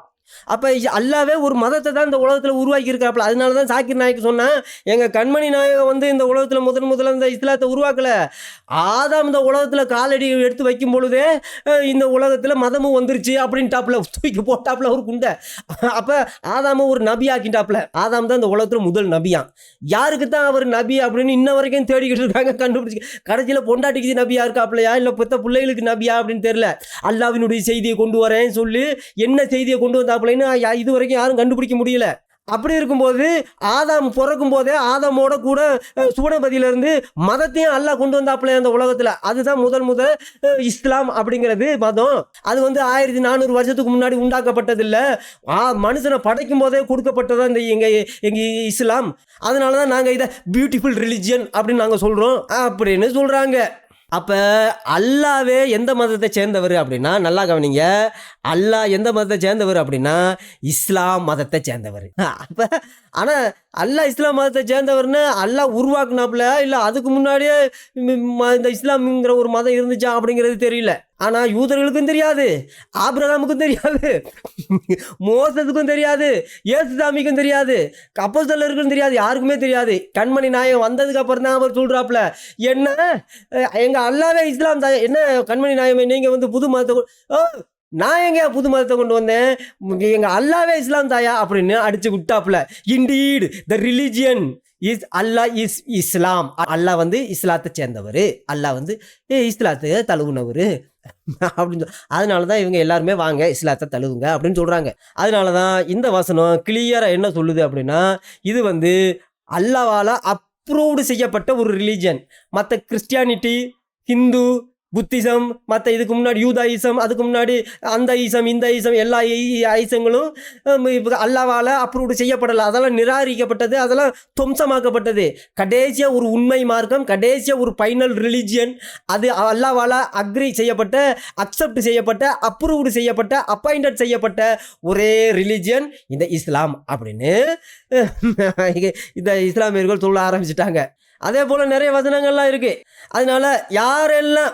அப்போ அல்லாவே ஒரு மதத்தை தான் இந்த உலகத்தில் உருவாக்கி இருக்காப்புல அதனால தான் சாக்கிர் நாயக் சொன்னேன் எங்கள் கண்மணி நாயகம் வந்து இந்த உலகத்தில் முதன் முதல்ல இந்த இஸ்லாத்தை உருவாக்கல. ஆதாம் இந்த உலகத்தில் காலடி எடுத்து வைக்கும் பொழுதே இந்த உலகத்தில் மதமும் வந்துருச்சு அப்படின்ட்டாப்புல. தூக்கி போட்டாப்புல ஒரு குண்டை. அப்போ ஆதாம ஒரு நபி ஆக்கிட்டாப்புல. ஆதாம் தான் இந்த உலகத்தில் முதல் நபியான் யாருக்கு தான் அவர் நபி அப்படின்னு இன்ன வரைக்கும் தேடிக்கிட்டு இருக்காங்க கண்டுபிடிச்சி. கடைசியில் பொண்டாட்டிக்கு நபியா இருக்காப்லையா இல்லை பெத்த பிள்ளைகளுக்கு நபியா அப்படின்னு தெரியல. அல்லாவினுடைய செய்தியை கொண்டு வரேன்னு சொல்லி என்ன செய்தியை கொண்டு வந்தா? யா- இது வரைக்கும் யாரும் கண்டுபிடிக்க முடியல. அப்படி இருக்கும்போது ஆதாம் பிறக்கும் போதே ஆதாமோட கூட அஹ், மதத்தையும் அல்லாஹ் கொண்டு வந்தாப்புல அந்த உலகத்தில். அதுதான் முதல் முதல் இஸ்லாம் அப்படிங்கிறது மதம். அது வந்து ஆயிரத்தி நானூறு வருஷத்துக்கு முன்னாடி உண்டாக்கப்பட்டதில்லை. ஆ மனுஷனை படைக்கும் போதே கொடுக்கப்பட்டதான் இந்த எங்கள் எங்கள் இஸ்லாம். அதனால தான் நாங்கள் இதை பியூட்டிஃபுல் ரிலிஜியன் அப்படின்னு நாங்கள் சொல்கிறோம் அப்படின்னு சொல்கிறாங்க அப்போ அல்லாவே எந்த மதத்தை சேர்ந்தவர் அப்படின்னா நல்லா கவனிங்க. அல்லாஹ் எந்த மதத்தை சேர்ந்தவர் அப்படின்னா இஸ்லாம் மதத்தை சேர்ந்தவர். அப்போ ஆனால் அல்லாஹ் இஸ்லாம் மதத்தை சேர்ந்தவர்னு அல்லாஹ் உருவாக்குனாப்புல? இல்லை அதுக்கு முன்னாடியே ம- இந்த இஸ்லாம்ங்கிற ஒரு மதம் இருந்துச்சா அப்படிங்கிறது தெரியல. ஆனால் யூதர்களுக்கும் தெரியாது ஆபிரகாமுக்கும் தெரியாது மோசத்துக்கும் தெரியாது ஏசுசாமிக்கும் தெரியாது அப்போஸ்தலருக்கும் தெரியாது யாருக்குமே தெரியாது. கண்மணி நாயகம் வந்ததுக்கு அப்புறம் தான் அவர் சொல்கிறாப்புல என்ன எங்கள் அல்லாவே இஸ்லாம் தான் என்ன கண்மணி நாயகம் நீங்கள் வந்து புது மதத்தை ஓ நான் எங்கேயா புது மதத்தை கொண்டு வந்தேன்? எங்கள் அல்லாவே இஸ்லாம் தாயா? அப்படின்னு அடிச்சு விட்டாப்புல. Indeed the religion is Allah is Islam Allah வந்து இஸ்லாத்தை சேர்ந்தவர். அல்லாஹ் வந்து ஏ இஸ்லாத்தை தழுவுனவர். அப்படின்னு சொல்- அதனால தான் இவங்க எல்லாருமே வாங்க இஸ்லாத்தை தழுவுங்க. அப்படின்னு சொல்கிறாங்க அதனால தான் இந்த வசனம் கிளியராக என்ன சொல்லுது அப்படின்னா இது வந்து அல்லாவால் அப்ரூவ்டு செய்யப்பட்ட ஒரு ரிலீஜன் மற்ற கிறிஸ்டியானிட்டி ஹிந்து புத்திசம் மற்ற இதுக்கு முன்னாடி யூதாயிசம் அதுக்கு முன்னாடி அந்த ஈசம் இந்த ஈசம் எல்லா ஐசங்களும் இப்போ அல்லாவால் அப்ரூவ்டு செய்யப்படலை. அதெல்லாம் நிராகரிக்கப்பட்டது அதெல்லாம் துவம்சமாக்கப்பட்டது கடைசியாக ஒரு உண்மை மார்க்கம் கடைசியாக ஒரு ஃபைனல் ரிலிஜியன் அது அல்லாவால் அக்ரி செய்யப்பட்ட அக்செப்ட் செய்யப்பட்ட அப்ரூவ்டு செய்யப்பட்ட அப்பாயிண்டட் செய்யப்பட்ட ஒரே ரிலிஜியன் இந்த இஸ்லாம் அப்படின்னு இந்த இஸ்லாமியர்கள் சொல்ல ஆரம்பிச்சிட்டாங்க. அதே போல் நிறைய வசனங்கள்லாம் இருக்குது அதனால யாரெல்லாம்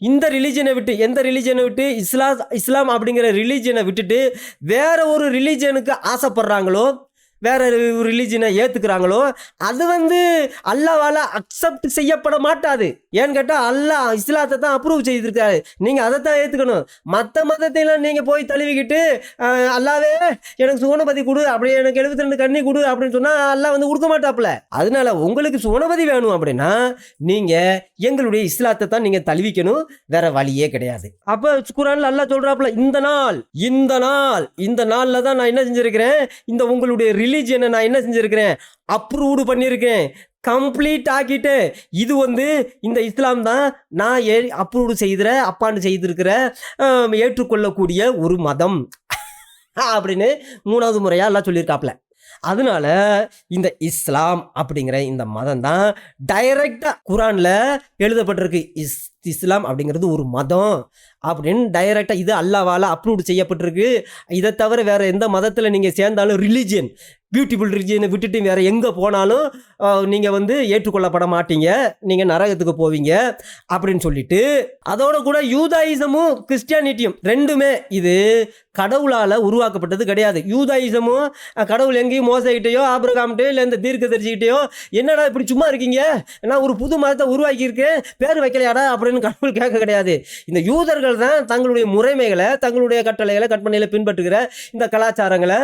இந்த ரிலீஜனை விட்டு எந்த ரிலீஜனை விட்டு? இஸ்லாம் இஸ்லாம் அப்படிங்கிற ரிலீஜனை விட்டுட்டு வேற ஒரு ரிலீஜனுக்கு ஆசைப்படுறாங்களோ வேற ஒரு ரிலீஜனை ஏற்றுக்கிறாங்களோ அது வந்து அல்லாவால் அக்செப்ட் செய்யப்பட மாட்டாது. ஏன்னு கேட்டால் அல்லாஹ் இஸ்லாத்தை தான் அப்ரூவ் செய்திருக்காரு. நீங்கள் அதை தான் ஏற்றுக்கணும் மற்ற மதத்தையெல்லாம் நீங்கள் போய் தழுவிக்கிட்டு அல்லாவே எனக்கு சுவனபதி கொடு அப்படி எனக்கு எழுபத்தி ரெண்டு கண்ணி கொடு அப்படின்னு சொன்னால் அல்லா வந்து கொடுக்க மாட்டாப்புல. அதனால உங்களுக்கு சுவனபதி வேணும் அப்படின்னா நீங்கள் எங்களுடைய இஸ்லாத்தை தான் நீங்கள் தழுவிக்கணும். வேற வழியே கிடையாது. அப்போ குரான்ல அல்லாஹ் சொல்கிறாப்புல இந்த நாள் இந்த நாள் இந்த நாளில் தான் நான் என்ன செஞ்சுருக்கிறேன்? இந்த உங்களுடைய ரிலீஜியனை நான் என்ன செஞ்சுருக்கிறேன்? அப்ரூவ்டு பண்ணியிருக்கேன் கம்ப்ளீட் ஆக்கிட்டேன் இது வந்து இந்த இஸ்லாம் தான் நான் ஏ அப்ரூவ்டு செய்கிற அப்பாண்டு செய்திருக்கிற ஏற்றுக்கொள்ளக்கூடிய ஒரு மதம். அப்படின்னு மூணாவது முறையாக எல்லாம் சொல்லியிருக்காப்புல அதனால இந்த இஸ்லாம் அப்படிங்கிற இந்த மதம் தான் டைரக்டாக குரானில் எழுதப்பட்டிருக்கு. இஸ் இஸ்லாம் அப்படிங்கிறது ஒரு மதம். அப்படின்னு டைரெக்டாக இது அல்லாவால் அப்ரூவ்டு செய்யப்பட்டிருக்கு. இதை தவிர வேறு எந்த மதத்தில் நீங்கள் சேர்ந்தாலும் ரிலீஜியன் பியூட்டிஃபுல் ரிலீஜியனை விட்டுட்டு வேறு எங்கே போனாலும் நீங்கள் வந்து ஏற்றுக்கொள்ளப்பட மாட்டீங்க. நீங்கள் நரகத்துக்கு போவீங்க அப்படின்னு சொல்லிட்டு அதோட கூட யூதாயிசமும் கிறிஸ்டியானிட்டியும் ரெண்டுமே இது கடவுளால் உருவாக்கப்பட்டது கிடையாது. யூதாயிசமும் கடவுள் எங்கேயும் மோசகிட்டேயோ ஆபிரகாம்கிட்டயோ இல்லை இந்த தீர்க்க தரிச்சிக்கிட்டையோ என்னடா இப்படி சும்மா இருக்கீங்க? நான் ஒரு புது மதத்தை உருவாக்கியிருக்கேன். பேர் வைக்கலையாடா? அப்படின்னு கடவுள் கேட்க கிடையாது. இந்த யூதர்கள் தான் தங்களுடைய முறைமைகளை தங்களுடைய கட்டளைகளை கற்பனையில் பின்பற்றுகிற இந்த கலாச்சாரங்களை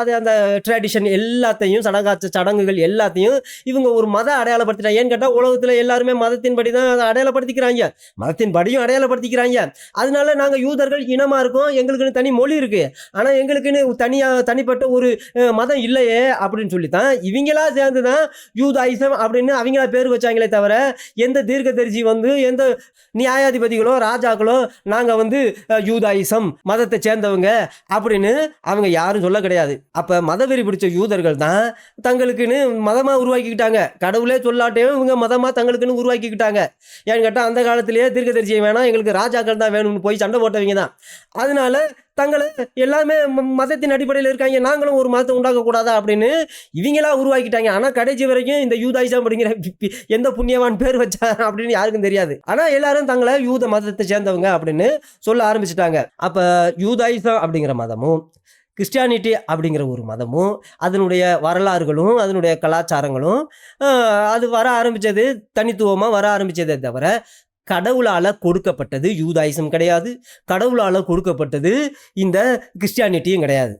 அது அந்த ட்ரெடிஷன் எல்லாத்தையும் சடங்காச்ச சடங்குகள் எல்லாத்தையும் இவங்க ஒரு மத அடையாளப்படுத்திட்டாங்க ஏன்னு கேட்டால் உலகத்தில் எல்லாருமே மதத்தின்படி தான் அதை அடையாளப்படுத்திக்கிறாங்க. மதத்தின்படியும் அடையாளப்படுத்திக்கிறாங்க. அதனால நாங்கள் யூதர்கள் இனமாக இருக்கோம். எங்களுக்குன்னு தனி மொழி இருக்குது ஆனால் எங்களுக்குன்னு தனியாக தனிப்பட்ட ஒரு மதம் இல்லையே அப்படின்னு சொல்லி தான் இவங்களா சேர்ந்து தான் யூதாயிசம் அப்படின்னு அவங்களா பேர் வச்சாங்களே தவிர எந்த தீர்க்க தரிசி வந்து எந்த நியாயாதிபதிகளோ ராஜாக்களோ நாங்கள் வந்து யூதாயிசம் மதத்தை சேர்ந்தவங்க அப்படின்னு அவங்க யாரும் சொல்ல கிடையாது. அப்போ மதவெறி பிடிச்ச யூதர்கள் தான் தங்களுக்குன்னு மதமாக உருவாக்கிக்கிட்டாங்க. கடவுளே சொல்லாட்டையும் இவங்க மதமாக தங்களுக்குன்னு உருவாக்கிக்கிட்டாங்க. ஏன்னு கேட்டால் அந்த காலத்திலேயே தீர்க்கதரிசியம் வேணாம் எங்களுக்கு ராஜாக்கள் தான் வேணும்னு போய் சண்டை போட்டவங்க தான். அதனால தங்களை எல்லாமே ம- மதத்தின் அடிப்படையில் இருக்காங்க. நாங்களும் ஒரு மதத்தை உண்டாக்கக்கூடாதா அப்படின்னு இவங்களா உருவாக்கிட்டாங்க. ஆனால் கடைசி வரைக்கும் இந்த யூதாயிசம் அப்படிங்கிற எந்த புண்ணியவான் பேர் வச்சா அப்படின்னு யாருக்கும் தெரியாது. ஆனால் எல்லாரும் தங்களை யூத மதத்தை சேர்ந்தவங்க அப்படின்னு சொல்ல ஆரம்பிச்சிட்டாங்க. அப்போ யூதாயிசம் அப்படிங்கிற மதமும் கிறிஸ்டியானிட்டி அப்படிங்கிற ஒரு மதமும் அதனுடைய வரலாறுகளும் அதனுடைய கலாச்சாரங்களும் அது வர ஆரம்பித்தது தனித்துவமாக வர ஆரம்பித்ததே தவிர கடவுளால் கொடுக்கப்பட்டது யூதாயிசம் கிடையாது. கடவுளால் கொடுக்கப்பட்டது இந்த கிறிஸ்டியானிட்டியும் கிடையாது.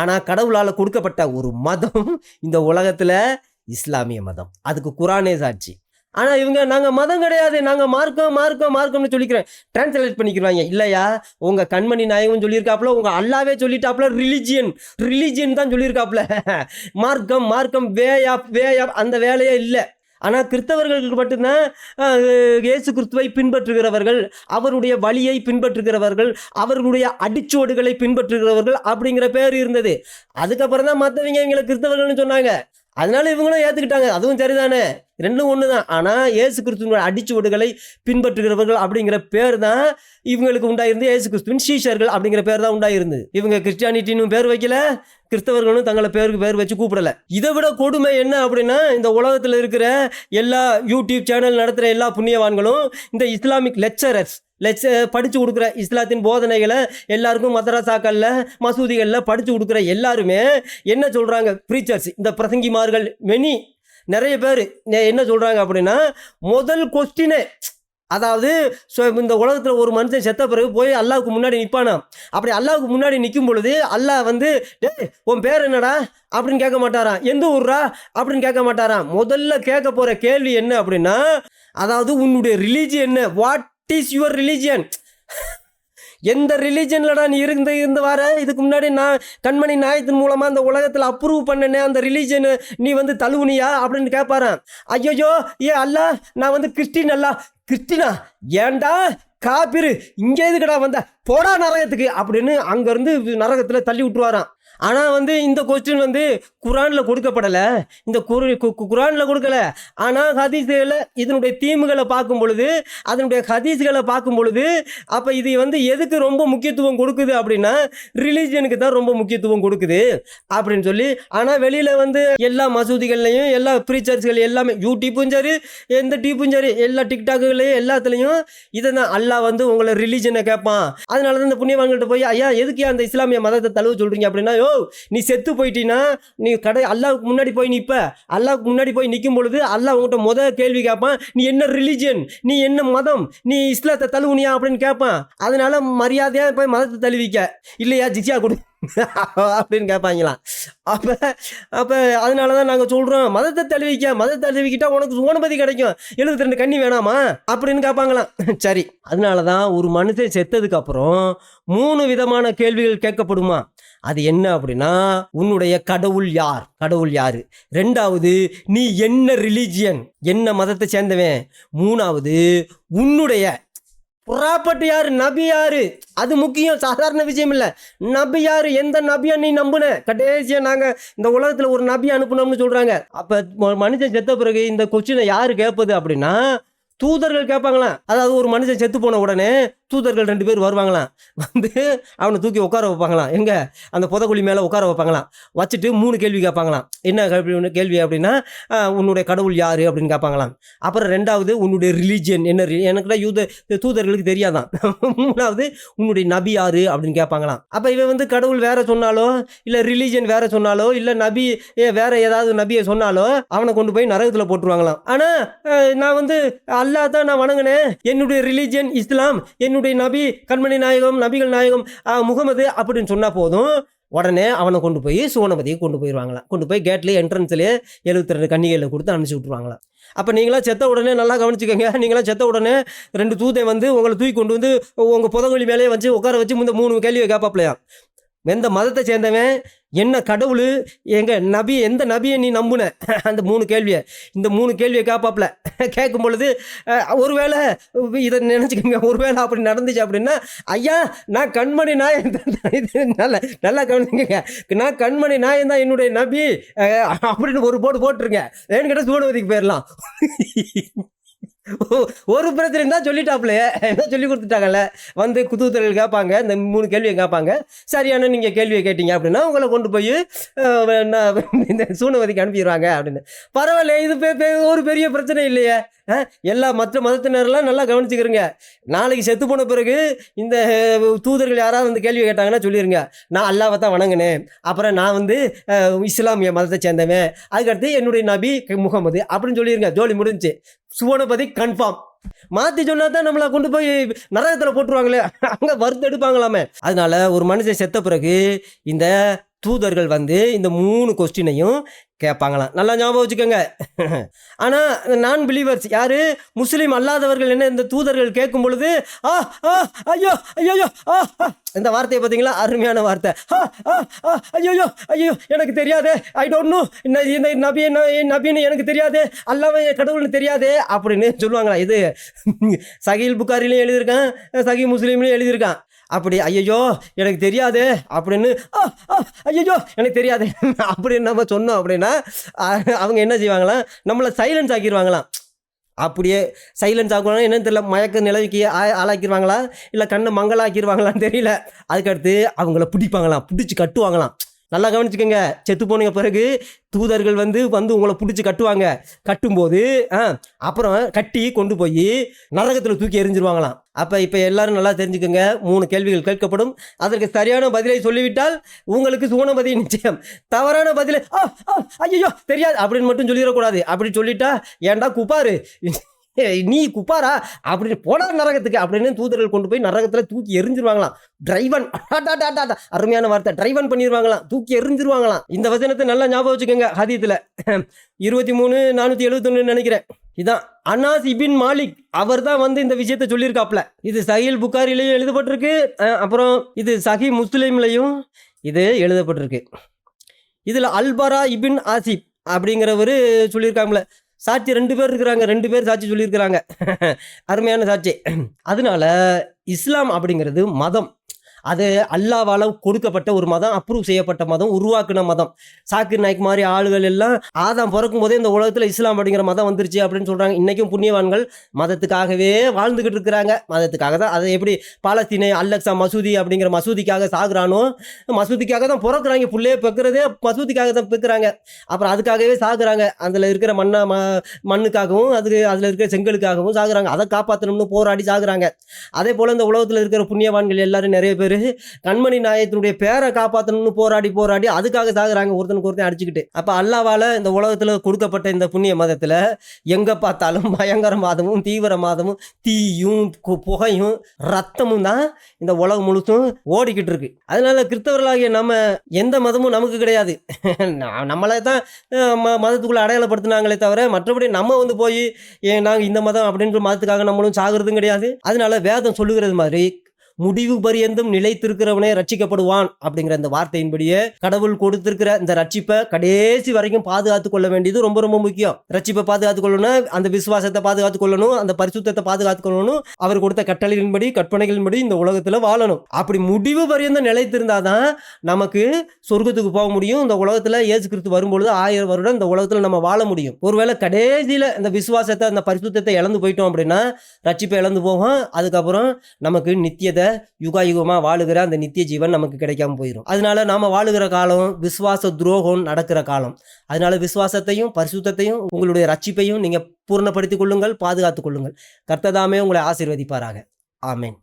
ஆனால் கடவுளால் கொடுக்கப்பட்ட ஒரு மதம் இந்த உலகத்தில் இஸ்லாமிய மதம். அதுக்கு குரானே சாட்சி. ஆனால் இவங்க நாங்கள் மதம் கிடையாது. நாங்கள் மார்க்கம் மார்க்கம் மார்க்கம்னு சொல்லிக்கிறேன் டிரான்ஸ்லேட் பண்ணிக்கிறாங்க. இல்லையா? உங்கள் கண்மணி நாயகம் சொல்லியிருக்காப்புல உங்கள் அல்லாவே சொல்லிட்டாப்புல ரிலிஜியன் ரிலிஜியன் தான் சொல்லியிருக்காப்புல. மார்க்கம் மார்க்கம் வே ஆஃப் வே ஆஃப் அந்த வேலையே இல்லை. ஆனால் கிறிஸ்தவர்களுக்கு மட்டும்தான் ஏசு இயேசு கிறிஸ்துவை பின்பற்றுகிறவர்கள் அவருடைய வழியை பின்பற்றுகிறவர்கள் அவர்களுடைய அடிச்சுவடுகளை பின்பற்றுகிறவர்கள் அப்படிங்கிற பேர் இருந்தது. அதுக்கப்புறம் தான் மற்றவங்க எங்களை கிறிஸ்தவர்கள்னு சொன்னாங்க. அதனால இவங்களும் ஏற்றுக்கிட்டாங்க அதுவும் சரிதானே? ரெண்டும் ஒன்று தான் ஆனால் இயேசு கிறிஸ்துவனோட அடிச்சுவடுகளை பின்பற்றுகிறவர்கள் அப்படிங்கிற பேர் தான் இவங்களுக்கு உண்டாயிருந்து இயேசு கிறிஸ்துவின் சீஷர்கள் அப்படிங்கிற பேர் தான் உண்டாயிருந்து இவங்க கிறிஸ்டியானிட்டின்னு பேர் வைக்கல கிறிஸ்தவர்களும் தங்களை பேருக்கு பேர் வச்சு கூப்பிடல. இதை விட கொடுமை என்ன அப்படின்னா இந்த உலகத்தில் இருக்கிற எல்லா யூடியூப் சேனல் நடத்துகிற எல்லா புண்ணியவான்களும் இந்த இஸ்லாமிக் லெக்சரர்ஸ் லெக்ச uh, படித்து கொடுக்குற இஸ்லாத்தின் போதனைகளை எல்லாருக்கும் மதரசாக்களில் மசூதிகளில் படித்து கொடுக்குற எல்லாருமே என்ன சொல்கிறாங்க ப்ரீச்சர்ஸ் இந்த பிரசங்கிமார்கள் மெனி நிறைய பேர் என்ன சொல்கிறாங்க அப்படின்னா முதல் கொஸ்டினே அதாவது so இந்த உலகத்தில் ஒரு மனுஷன் செத்த பிறகு போய் அல்லாவுக்கு முன்னாடி நிற்பானா அப்படி அல்லாவுக்கு முன்னாடி நிற்கும் பொழுது அல்லாஹ் வந்து டேய் உன் பேர் என்னடா? அப்படின்னு கேட்க மாட்டாராம். எந்த ஊர்ரா? அப்படின்னு கேட்க மாட்டாராம். முதல்ல கேட்க போகிற கேள்வி என்ன அப்படின்னா அதாவது உன்னுடைய ரிலீஜியன் என்ன? வாட் இஸ் யுவர் ரிலீஜியன் எந்த ரிலீஜனில்டா நீ இருந்து இருந்து வர? இதுக்கு முன்னாடி நான் கண்மணி நாயத்தின் மூலமாக அந்த உலகத்தில் அப்ரூவ் பண்ணனே அந்த ரிலீஜனு நீ வந்து தழுவுனியா? அப்படின்னு கேட்பாரன் ஐயோ ஏ அல்ல நான் வந்து கிறிஸ்டின் அல்ல. கிறிஸ்டினா? ஏன்டா? காப்பிரு இங்கே எதுக்குடா வந்த? போடா நரகத்துக்கு அப்படின்னு அங்கேருந்து நரகத்தில் தள்ளி விட்டுருவாராம். ஆனால் வந்து இந்த கொஸ்டின் வந்து குரானில் கொடுக்கப்படலை. இந்த குரு கு- கு- குரானில் கொடுக்கல. ஆனால் ஹதீஸ்களில் இதனுடைய தீமுகளை பார்க்கும் பொழுது அதனுடைய ஹதீஸ்களை பார்க்கும் பொழுது அப்போ இது வந்து எதுக்கு ரொம்ப முக்கியத்துவம் கொடுக்குது அப்படின்னா ரிலீஜியனுக்கு தான் ரொம்ப முக்கியத்துவம் கொடுக்குது அப்படின்னு சொல்லி ஆனால் வெளியில் வந்து எல்லா மசூதிகள்லையும் எல்லா ப்ரீச்சர்ஸ்கள் எல்லாமே யூடியூப்பும் சரி எந்த டியூப்பும் சரி எல்லா டிக்டாக்குகளையும் எல்லாத்துலேயும் இதை தான் அல்லாஹ் வந்து உங்களை ரிலீஜனை கேட்பான். அதனால தான் இந்த புண்ணியவான்கள்ட்ட போய் ஐயா எதுக்கு அந்த இஸ்லாமிய மதத்தை தழுவு சொல்கிறீங்க அப்படின்னா யோ நீ செத்து போயிட்டீன்னா நீ கடை அல்லாவுக்கு முன்னாடி போய் நிற்ப அல்லாவுக்கு முன்னாடி போய் நிற்கும் பொழுது அல்லாஹ் உங்கள்கிட்ட முதல் கேள்வி கேட்பான் நீ என்ன ரிலிஜியன் நீ என்ன மதம்? நீ இஸ்லாத்தை தழுவுனியா அப்படின்னு கேட்பான் அதனால மரியாதையாக போய் மதத்தை தழுவிக்க. இல்லையா ஜிஜியா கொடு. அப்படின்னு கேட்பாங்களாம் அப்போ அப்போ அதனால தான் நாங்கள் சொல்கிறோம் மதத்தை தழுவிக்க மதத்தை தழுவிக்கிட்டா உனக்கு சோனபதி கிடைக்கும். எழுபத்தி ரெண்டு கண்ணி வேணாமா? அப்படின்னு கேட்பாங்களாம் சரி அதனால தான் ஒரு மனுஷன் செத்ததுக்கு அப்புறம் மூணு விதமான கேள்விகள் கேட்கப்படுமா? அது என்ன அப்படின்னா உன்னுடைய கடவுள் யார்? கடவுள் யாரு? ரெண்டாவது நீ என்ன ரிலீஜியன் என்ன மதத்தை சேர்ந்தவன்? மூணாவது உன்னுடைய புறாப்பட்டு யாரு? நபி யாரு? அது முக்கியம் சாதாரண விஷயம் இல்லை. நபி யாரு? எந்த நபியா நீ நம்புன? கடைசியா நாங்க இந்த உலகத்துல ஒரு நபி அனுப்புனோம்னு சொல்றாங்க. அப்ப ம- மனுஷன் செத்த பிறகு இந்த கொஸ்டினை யாரு கேட்பது அப்படின்னா தூதர்கள் கேட்பாங்களாம் அதாவது ஒரு மனுஷன் செத்து போன உடனே தூதர்கள் ரெண்டு பேர் வருவாங்களாம். வந்து அவனை தூக்கி உட்கார வைப்பாங்களாம். எங்கே? அந்த புதக்குழி மேலே உட்கார வைப்பாங்களாம். வச்சுட்டு மூணு கேள்வி கேட்பாங்களாம். என்ன கேள்வி கேள்வி அப்படின்னா உன்னுடைய கடவுள் யார்? அப்படின்னு கேட்பாங்களாம். அப்புறம் ரெண்டாவது உன்னுடைய ரிலீஜியன் என்ன? எனக்குலாம் யூத தூதர்களுக்கு தெரியாதான். மூணாவது உன்னுடைய நபி யார்? அப்படின்னு கேட்பாங்களாம். அப்போ இவன் வந்து கடவுள் வேற சொன்னாலோ இல்லை ரிலீஜியன் வேற சொன்னாலோ இல்லை நபி ஏ, வேற ஏதாவது நபியை சொன்னாலோ அவனை கொண்டு போய் நரகத்தில் போட்டுருவாங்களாம். ஆனால் நான் வந்து அல்லாஹ் தான் நான் வணங்கினேன். என்னுடைய ரிலீஜியன் இஸ்லாம் என்னுடைய நபி கண்மணி நாயகம் நபிகள் நாயகம் முகமது அப்படின்னு சொன்னால் போதும். உடனே அவனை கொண்டு போய் சுவனபதியை கொண்டு போயிடுவாங்களாம். கொண்டு போய் கேட்லேயே என்ட்ரன்ஸ்லேயே எழுபத்தி ரெண்டு கன்னிகையில் கொடுத்து அனுப்பிச்சி விட்ருவாங்களாம் அப்போ நீங்களாம் செத்த உடனே நல்லா கவனிச்சுக்கோங்க. நீங்களாம் செத்த உடனே ரெண்டு தூதை வந்து உங்களை தூக்கி கொண்டு வந்து உங்கள் புதங்குழி மேலேயே வச்சு உட்கார வச்சு இந்த மூணு கேள்வியை கேட்பாப்பிலையா எந்த மதத்தை சேர்ந்தவன்? என்ன கடவுள்? எங்கள் நபி எந்த நபியை நீ நம்புன? அந்த மூணு கேள்வியை. இந்த மூணு கேள்வியை கேட்பாப்ல கேட்கும் பொழுது ஒருவேளை இதை நினச்சிக்கோங்க. ஒருவேளை அப்படி நடந்துச்சு அப்படின்னா ஐயா நான் கண்மணி நாயன் தான். இது நல்லா நல்லா கவனிங்க நான் கண்மணி நாயன் தான் என்னுடைய நபி. அப்படின்னு ஒரு போட்டு போட்டிருங்க. ஏன்னு கேட்டால் போயிடலாம். ஒரு பிரச்சனை தான் சொல்லிட்டாப்ல என்ன சொல்லி கொடுத்துட்டாங்கல்ல? வந்து குதூத்தல் கேட்பாங்க. இந்த மூணு கேள்வியை கேட்பாங்க. சரியான நீங்கள் கேள்வியை கேட்டீங்க அப்படின்னா உங்களை கொண்டு போய் இந்த சூனவதிக்கு அனுப்பிடுவாங்க அப்படின்னு. பரவாயில்ல இது பெ- ஒரு பெரிய பிரச்சனை இல்லையே. எல்லா மற்ற மதத்தினரெல்லாம் நல்லா கவனிச்சுக்கிறங்க. நாளைக்கு செத்து போன பிறகு இந்த தூதர்கள் யாராவது வந்து கேள்வி கேட்டாங்கன்னா சொல்லிடுங்க நான் அல்லாவை தான் வணங்கினேன். அப்புறம் நான் வந்து இஸ்லாமிய மதத்தை சேர்ந்தவன். அதுக்கடுத்து என்னுடைய நபி முகமது அப்படின்னு சொல்லிடுங்க ஜோலி முடிஞ்சு. சுவனபதி கன்ஃபார்ம். மாற்றி சொன்னா தான் நம்மளை கொண்டு போய் நரகத்தில் போட்டுருவாங்களே. அங்கே வறுத்து எடுப்பாங்களாமே. அதனால ஒரு மனுஷன் செத்த பிறகு இந்த தூதர்கள் வந்து இந்த மூணு கொஸ்டினையும் கேட்பாங்களாம் நல்லா ஞாபகம் வச்சுக்கோங்க. ஆனால் நான் பிலீவர்ஸ் யார்? முஸ்லீம் அல்லாதவர்கள் என்ன இந்த தூதர்கள் கேட்கும் பொழுது ஆ ஆ ஐயோ ஐயோ ஆ இந்த வார்த்தையை பார்த்தீங்களா? அருமையான வார்த்தை. ஆ ஆ ஆ ஐயோ ஐயோ எனக்கு தெரியாது. ஐ டோன்ட் நோ இந்த நபி நபின்னு எனக்கு தெரியாது. அல்லாவே கடவுள்னு தெரியாதே. அப்படின்னு சொல்லுவாங்களா? இது சகில் புகாரிலையும் எழுதியிருக்கான் சகி முஸ்லீம்லையும் எழுதியிருக்கான். அப்படி ஐயோ எனக்கு தெரியாது அப்படின்னு ஐயோ எனக்கு தெரியாது. அப்படின்னு நம்ம சொன்னோம் அப்படின்னா அவங்க என்ன செய்வாங்களாம்? நம்மளை சைலன்ஸ் ஆக்கிடுவாங்களாம் அப்படியே சைலன்ஸ் ஆக்குவாங்க என்னன்னு தெரியல மயக்க நிலவிக்கு ஆ- ஆளாக்கிடுவாங்களா இல்லை கண்ணை மங்களாக்கிடுவாங்களான்னு தெரியல. அதுக்கடுத்து அவங்கள பிடிப்பாங்களாம் பிடிச்சி கட்டுவாங்களாம். நல்லா கவனிச்சுக்கோங்க. செத்து போனீங்க பிறகு தூதர்கள் வந்து வந்து உங்களை பிடிச்சி கட்டுவாங்க. கட்டும்போது ஆ அப்புறம் கட்டி கொண்டு போய் நரகத்தில் தூக்கி எரிஞ்சிருவாங்களாம் அப்போ இப்போ எல்லாரும் நல்லா தெரிஞ்சுக்கோங்க. மூணு கேள்விகள் கேட்கப்படும். அதற்கு சரியான பதிலை சொல்லிவிட்டால் உங்களுக்கு சுவனபதி நிச்சயம். தவறான பதிலை ஐயோ தெரியாது. அப்படின்னு மட்டும் சொல்லிடக்கூடாது. அப்படி சொல்லிட்டா ஏன்டா குப்பாரு? நீ குப்பாரா அப்படின்னு போனார் நரகத்துக்கு அப்படின்னு தூதர்கள் கொண்டு போய் நரகத்தில் தூக்கி எரிஞ்சிருவாங்களாம் டிரைவன் அருமையான வார்த்தை. டிரைவன் பண்ணிடுவாங்களாம் தூக்கி எரிஞ்சிருவாங்களாம் இந்த வசனத்தை நல்லா ஞாபகம் வச்சுக்கோங்க ஹதீத்தில். இருபத்தி மூணு நானூற்றி எழுபத்தொன்னு நினைக்கிறேன். இதான் அனாஸ் இபின் மாலிக். அவர் தான் வந்து இந்த விஷயத்தை சொல்லியிருக்காப்ல இது சஹில் புகாரிலையும் எழுதப்பட்டிருக்கு. அப்புறம் இது சஹி முஸ்லீம்லையும் இது எழுதப்பட்டிருக்கு. இதில் அல்பரா இபின் ஆசிப் அப்படிங்கிறவர் சொல்லியிருக்காங்களே சாட்சி ரெண்டு பேர் இருக்கிறாங்க ரெண்டு பேர் சாட்சி சொல்லியிருக்கிறாங்க. அருமையான சாட்சி. அதனால இஸ்லாம் அப்படிங்கிறது மதம். அது அல்லாவால் கொடுக்கப்பட்ட ஒரு மதம் அப்ரூவ் செய்யப்பட்ட மதம் உருவாக்குன மதம். சாக்கிர் நாய்க் மாதிரி ஆளுகள் எல்லாம் ஆதாம் பிறக்கும் போதே இந்த உலகத்தில் இஸ்லாம் அப்படிங்கிற மதம் வந்துருச்சு அப்படின்னு சொல்கிறாங்க இன்றைக்கும் புண்ணியவான்கள் மதத்துக்காகவே வாழ்ந்துக்கிட்டு இருக்கிறாங்க. மதத்துக்காக தான் அதை எப்படி பாலஸ்தீனை அல்லக்ஸா மசூதி அப்படிங்கிற மசூதிக்காக சாகுறானோ மசூதிக்காக தான் பிறக்கிறாங்க. பிள்ளையே பெக்கிறதே மசூதிக்காக தான் பெக்கிறாங்க. அப்புறம் அதுக்காகவே சாகுறாங்க. அதில் இருக்கிற மண்ணை ம மண்ணுக்காகவும் அதுக்கு அதில் இருக்கிற செங்கலுக்காகவும் சாகுறாங்க. அதை காப்பாற்றணும்னு போராடி சாகுறாங்க. அதே போல் இந்த உலகத்தில் இருக்கிற புண்ணியவான்கள் எல்லாரும் நிறைய பேர் கண்மணி நாயத்தினுடைய பேரை காப்பாற்றணும்னு போராடி போராடி அதுக்காக சாகுறாங்க. ஒருத்தனுக்கு ஒருத்தன் அடிச்சுக்கிட்டு. அப்போ அல்லாவால் இந்த உலகத்தில் கொடுக்கப்பட்ட இந்த புண்ணிய மதத்தில் எங்கே பார்த்தாலும் பயங்கர மாதமும் தீவிர மாதமும் தீயும் கு- புகையும் ரத்தமும் தான் இந்த உலகம் முழுசும் ஓடிக்கிட்டு இருக்கு. அதனால கிறிஸ்தவர்களாகிய நம்ம எந்த மதமும் நமக்கு கிடையாது. நம்மளே தான் ம மதத்துக்குள்ளே அடையாளப்படுத்தினாங்களே தவிர மற்றபடி நம்ம வந்து போய் நாங்கள் இந்த மதம் அப்படின்ற மதத்துக்காக நம்மளும் சாகுறதும் கிடையாது. அதனால வேதம் சொல்லுகிறது மாதிரி முடிவு பரியந்தும் நிலைத்திருக்கிறவனே ரட்சிக்கப்படுவான் அப்படிங்கிற இந்த வார்த்தையின்படியே கடவுள் கொடுத்திருக்கிற இந்த ரட்சிப்பை கடைசி வரைக்கும் பாதுகாத்து கொள்ள வேண்டியது ரொம்ப ரொம்ப முக்கியம். ரட்சிப்பை பாதுகாத்து கொள்ளணும் அந்த விசுவாசத்தை பாதுகாத்து கொள்ளணும் அந்த பரிசுத்தத்தை பாதுகாத்து கொள்ளணும் அவர் கொடுத்த கட்டளைகளின்படி கற்பனைகளின்படி இந்த உலகத்துல வாழணும். அப்படி முடிவு பரியந்தம் நிலைத்திருந்தாதான் நமக்கு சொர்க்கத்துக்கு போக முடியும். இந்த உலகத்துல ஏசு கிறிஸ்து வரும்பொழுது ஆயிரம் வருடம் இந்த உலகத்துல நம்ம வாழ முடியும். ஒருவேளை கடைசியில இந்த விசுவாசத்தை அந்த பரிசுத்தத்தை இழந்து போயிட்டோம் அப்படின்னா ரட்சிப்பை இழந்து போகும். அதுக்கப்புறம் நமக்கு நித்தியத்தை யுகாயுகமாக வாழுகிற அந்த நித்திய ஜீவன் நமக்கு கிடைக்காம போயிடும் அதனால நாம் வாழுகிற காலம் விசுவாச துரோகம் நடக்கிற காலம். அதனால விசுவாசத்தையும் பரிசுத்தையும் உங்களுடைய ரட்சிப்பையும் நீங்கள் பூர்ணப்படுத்திக் கொள்ளுங்கள் பாதுகாத்துக் கொள்ளுங்கள். கர்த்ததாமே உங்களை ஆசீர்வதிப்பாராக. ஆமேன்.